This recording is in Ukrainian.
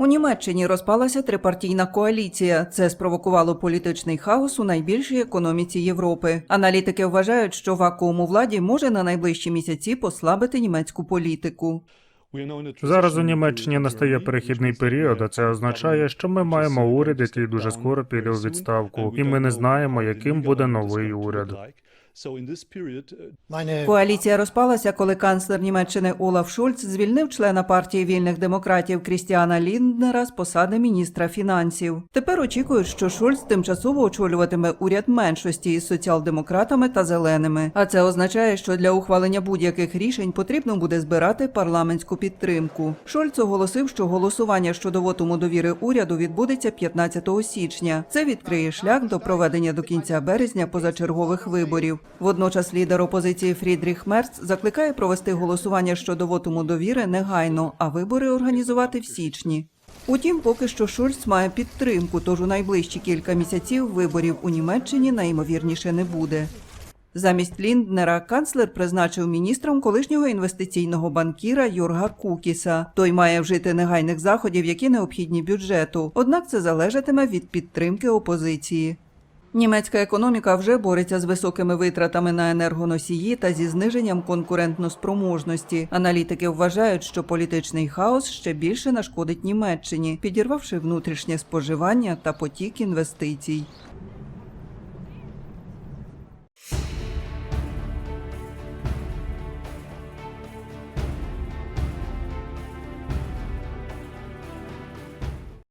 У Німеччині розпалася трипартійна коаліція. Це спровокувало політичний хаос у найбільшій економіці Європи. Аналітики вважають, що вакуум у владі може на найближчі місяці послабити німецьку політику. Зараз у Німеччині настає перехідний період, а це означає, що ми маємо уряд, який дуже скоро піде у відставку, і ми не знаємо, яким буде новий уряд. Коаліція розпалася, коли канцлер Німеччини Олаф Шульц звільнив члена партії вільних демократів Крістіана Лінднера з посади міністра фінансів. Тепер очікують, що Шульц тимчасово очолюватиме уряд меншості із соціал-демократами та зеленими. А це означає, що для ухвалення будь-яких рішень потрібно буде збирати парламентську підтримку. Шольц оголосив, що голосування щодо вотуму довіри уряду відбудеться 15 січня. Це відкриє шлях до проведення до кінця березня позачергових виборів. Водночас лідер опозиції Фрідріх Мерц закликає провести голосування щодо вотуму довіри негайно, а вибори організувати в січні. Утім, поки що Шульц має підтримку, тож у найближчі кілька місяців виборів у Німеччині найімовірніше не буде. Замість Лінднера канцлер призначив міністром колишнього інвестиційного банкіра Юрга Кукіса. Той має вжити негайних заходів, які необхідні бюджету. Однак це залежатиме від підтримки опозиції. Німецька економіка вже бореться з високими витратами на енергоносії та зі зниженням конкурентноспроможності. Аналітики вважають, що політичний хаос ще більше нашкодить Німеччині, підірвавши внутрішнє споживання та потік інвестицій.